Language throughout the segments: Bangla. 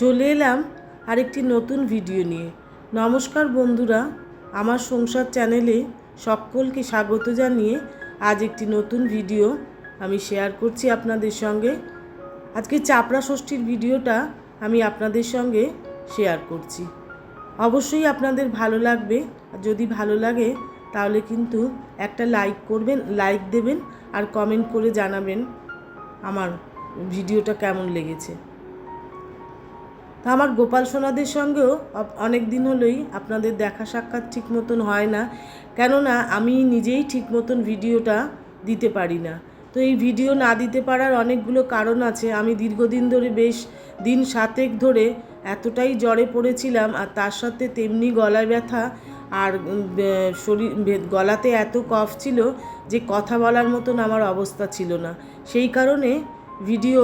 চলে এলাম আরেকটি নতুন ভিডিও নিয়ে। নমস্কার বন্ধুরা, আমার সংসার চ্যানেলে সকলকে স্বাগত জানিয়ে আজ একটি নতুন ভিডিও আমি শেয়ার করছি আপনাদের সঙ্গে। আজকে চাপড়া ষষ্ঠীর ভিডিওটা আমি আপনাদের সঙ্গে শেয়ার করছি। অবশ্যই আপনাদের ভালো লাগবে যদি ভালো লাগে তাহলে কিন্তু একটা লাইক করবেন, লাইক দেবেন আর কমেন্ট করে জানাবেন আমার ভিডিওটা কেমন লেগেছে। তা আমার গোপাল সোনাদের সঙ্গেও অনেক দিন হলোই আপনাদের দেখা সাক্ষাৎ ঠিক মতন হয় না। কেননা আমি নিজেই ঠিক মতন ভিডিওটা দিতে পারি না। তো এই ভিডিও না দিতে পারার অনেকগুলো কারণ আছে। আমি দীর্ঘদিন ধরে বেশ দিন সাতেক ধরে এতটাই জ্বরে পড়েছিলাম আর তার সাথে তেমনি গলায় ব্যথা আর শরীর গলাতে এত কফ ছিল যে কথা বলার মতন আমার অবস্থা ছিল না। সেই কারণে ভিডিও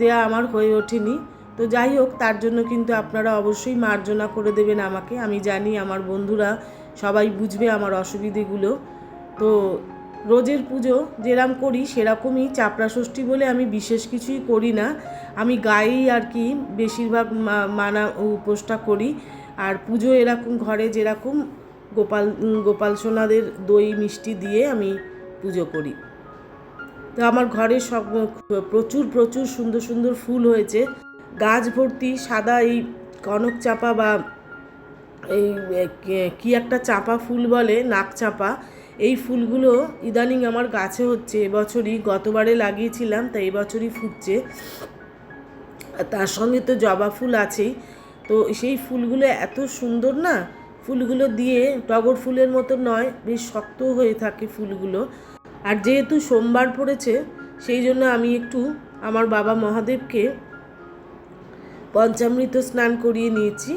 দেয়া আমার হয়ে ওঠেনি। তো যাই হোক, তার জন্য কিন্তু আপনারা অবশ্যই মার্জনা করে দেবেন আমাকে। আমি জানি আমার বন্ধুরা সবাই বুঝবে আমার অসুবিধেগুলো। তো রোজের পুজো যেরকম করি সেরকমই চাপড়া ষষ্ঠী বলে আমি বিশেষ কিছুই করি না। আমি গায়েই আর কি বেশিরভাগ মানা উপোসটা করি। আর পুজো এরকম ঘরে যেরকম গোপাল গোপাল সোনাদের দই, মিষ্টি দিয়ে আমি পুজো করি। তো আমার ঘরে সব প্রচুর প্রচুর সুন্দর সুন্দর ফুল হয়েছে। গাছ ভর্তি, সাদা এই কনক চাপা বা এই কি একটা চাপা ফুল বলে, নাক চাপা, এই ফুলগুলো ইদানিং আমার গাছে হচ্ছে, এবছরই গতবারে লাগিয়েছিলাম তাই এবছরই ফুটছে। তার সঙ্গে তো জবা ফুল আছেই, তো সেই ফুলগুলো এত সুন্দর না? ফুলগুলো দিয়ে টগর ফুলের মতো নয়, বেশ শক্ত হয়ে থাকে ফুলগুলো। আর যেহেতু সোমবার পড়েছে, সেই জন্য আমি একটু আমার বাবা মহাদেবকে পঞ্চামৃত স্নান করিয়ে নিয়েছি।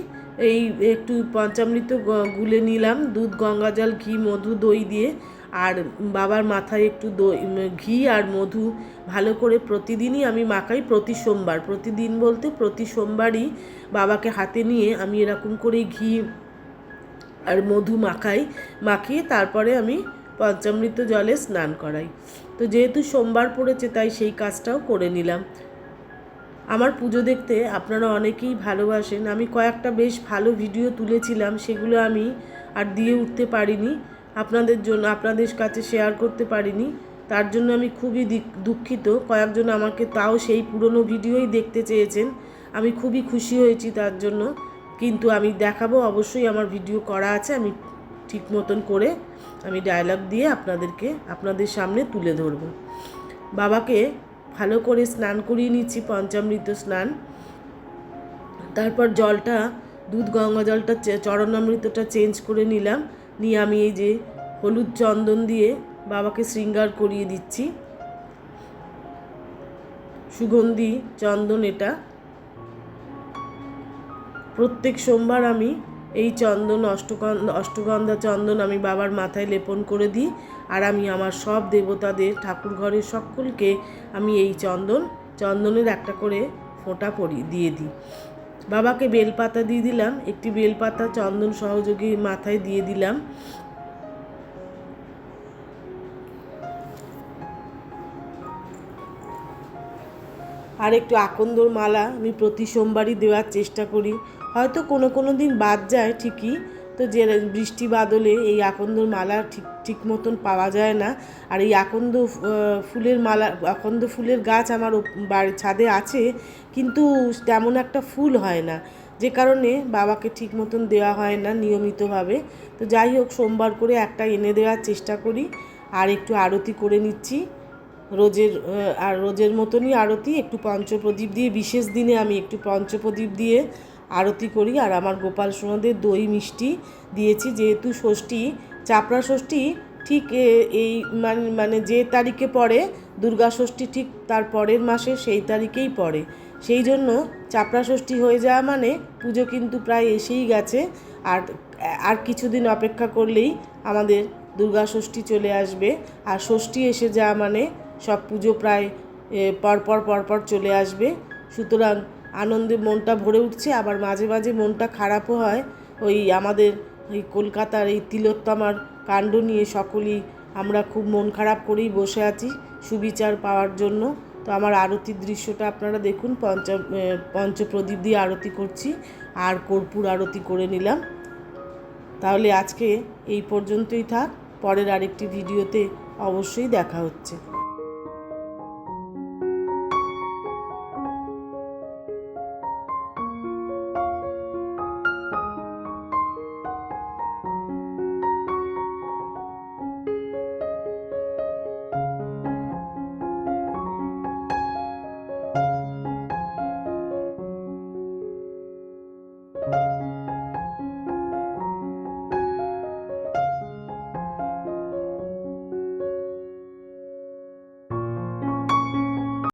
এই একটু পঞ্চামৃত গুলে নিলাম, দুধ, গঙ্গা জল, ঘি, মধু, দই দিয়ে। আর বাবার মাথায় একটু দই ঘি আর মধু ভালো করে প্রতিদিনই আমি মাখাই, প্রতি সোমবার। প্রতিদিন বলতে প্রতি সোমবারই বাবাকে হাতে নিয়ে আমি এরকম করে ঘি আর মধু মাখাই, মাখিয়ে তারপরে আমি পঞ্চামৃত জলে স্নান করাই। তো যেহেতু সোমবার পড়েছে, তাই সেই কাজটাও করে নিলাম। আমার পুজো দেখতে আপনারা অনেকেই ভালোবাসেন। আমি কয়েকটা বেশ ভালো ভিডিও তুলেছিলাম, সেগুলো আমি আর দিয়ে উঠতে পারিনি। আপনাদের জন্য, আপনাদের কাছে শেয়ার করতে পারিনি। তার জন্য আমি খুবই দুঃখিত। কয়েকজন আমাকে তাও সেই পুরনো ভিডিওই দেখতে চেয়েছেন। আমি খুবই খুশি হয়েছি তার জন্য। কিন্তু আমি দেখাবো, অবশ্যই আমার ভিডিও করা আছে, আমি ঠিক মতন করে আমি ডায়লগ দিয়ে আপনাদেরকে, আপনাদের সামনে তুলে ধরবো। বাবাকে ভালো করে স্নান করিয়ে নিচ্ছি, পঞ্চামৃত স্নান। তারপর জলটা, দুধ, গঙ্গা জলটা চরণামৃতটা চেঞ্জ করে নিলাম। নিয়ে আমি এই যে হলুদ চন্দন দিয়ে বাবাকে শৃঙ্গার করিয়ে দিচ্ছি। সুগন্ধি চন্দন এটা। প্রত্যেক সোমবার আমি এই চন্দন অষ্টগন্ধ অষ্টগন্ধা চন্দন আমি বাবার মাথায় লেপন করে দিই আর আমি আমার সব দেবতাদের ঠাকুর ঘরের সকলকে আমি এই চন্দন, চন্দনের একটা করে ফোঁটা পরি, দিয়ে দিই। বাবাকে বেলপাতা দিয়ে দিলাম, একটি বেলপাতা চন্দন সহযোগী মাথায় দিয়ে দিলাম। আর একটু আকন্দর মালা আমি প্রতি সোমবারই দেওয়ার চেষ্টা করি। হয়তো কোনো কোনো দিন বাদ যায় ঠিকই, তো যে বৃষ্টি বাদলে এই আকন্দর মালা ঠিক ঠিক মতন পাওয়া যায় না। আর এই আকন্দ ফুলের মালা, আকন্দ ফুলের গাছ আমার বাড়ির ছাদে আছে, কিন্তু তেমন একটা ফুল হয় না। যে কারণে বাবাকে ঠিক মতন দেওয়া হয় না নিয়মিতভাবে। তো যাই হোক, সোমবার করে একটা এনে দেওয়ার চেষ্টা করি। আর একটু আরতি করে নিচ্ছি। রোজের আর রোজের মতনই আরতি, একটু পঞ্চপ্রদীপ দিয়ে, বিশেষ দিনে আমি একটু পঞ্চপ্রদীপ দিয়ে আরতি করি। আর আমার গোপাল সোনাদের দই মিষ্টি দিয়েছি, যেহেতু ষষ্ঠী, চাপড়া ষষ্ঠী ঠিক এই মানে মানে যে তারিখে পড়ে, দুর্গা ষষ্ঠী ঠিক তার পরের মাসে সেই তারিখেই পড়ে। সেই জন্য চাপড়া ষষ্ঠী হয়ে যাওয়া মানে পুজো কিন্তু প্রায় এসেই গেছে। আর আর কিছুদিন অপেক্ষা করলেই আমাদের দুর্গা ষষ্ঠী চলে আসবে। আর ষষ্ঠী এসে যাওয়া মানে সব পুজো প্রায় পরপর পরপর চলে আসবে। সুতরাং আনন্দে মনটা ভরে উঠছে, আবার মাঝে মাঝে মনটা খারাপও হয়। ওই আমাদের এই কলকাতার এই তিলোত্তমার কাণ্ড নিয়ে সকলেই আমরা খুব মন খারাপ করেই বসে আছি সুবিচার পাওয়ার জন্য। তো আমার আরতির দৃশ্যটা আপনারা দেখুন, পঞ্চ পঞ্চপ্রদীপ দিয়ে আরতি করছি, আর কর্পূর আরতি করে নিলাম। তাহলে আজকে এই পর্যন্তই থাক, পরের আরেকটি ভিডিওতে অবশ্যই দেখা হচ্ছে।